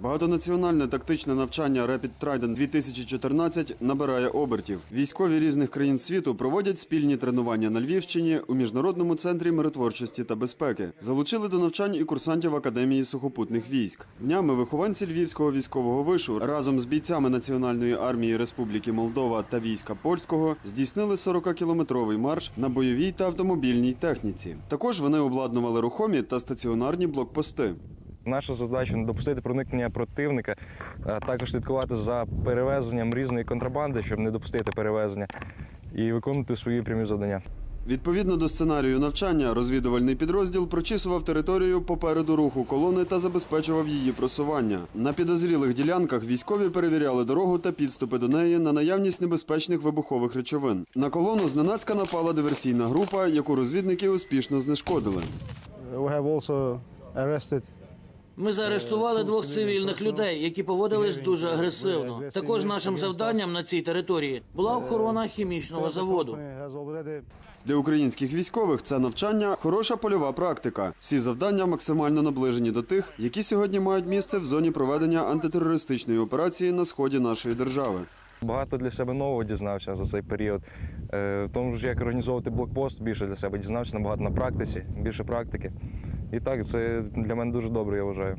Багатонаціональне тактичне навчання Rapid Trident 2014 набирає обертів. Військові різних країн світу проводять спільні тренування на Львівщині у міжнародному центрі миротворчості та безпеки. Залучили до навчань і курсантів Академії сухопутних військ. Днями вихованці Львівського військового вишу разом з бійцями Національної армії Республіки Молдова та війська польського здійснили 40-кілометровий марш на бойовій та автомобільній техніці. Також вони обладнували рухомі та стаціонарні блокпости. Наша задача не допустити проникнення противника, а також слідкувати за перевезенням різної контрабанди, щоб не допустити перевезення, і виконувати свої прямі завдання. Відповідно до сценарію навчання, розвідувальний підрозділ прочісував територію попереду руху колони та забезпечував її просування. На підозрілих ділянках військові перевіряли дорогу та підступи до неї на наявність небезпечних вибухових речовин. На колону зненацька напала диверсійна група, яку розвідники успішно знешкодили. We have also arrested Ми заарештували двох цивільних людей, які поводились дуже агресивно. Також нашим завданням на цій території була охорона хімічного заводу. Для українських військових це навчання хороша польова практика. Всі завдання максимально наближені до тих, які сьогодні мають місце в зоні проведення антитерористичної операції на сході нашої держави. Багато для себе нового дізнався за цей період. Е, В тому ж, як організовувати блокпост, більше для себе дізнався набагато на практиці, більше практики. І так, це для мене дуже добре, я вважаю.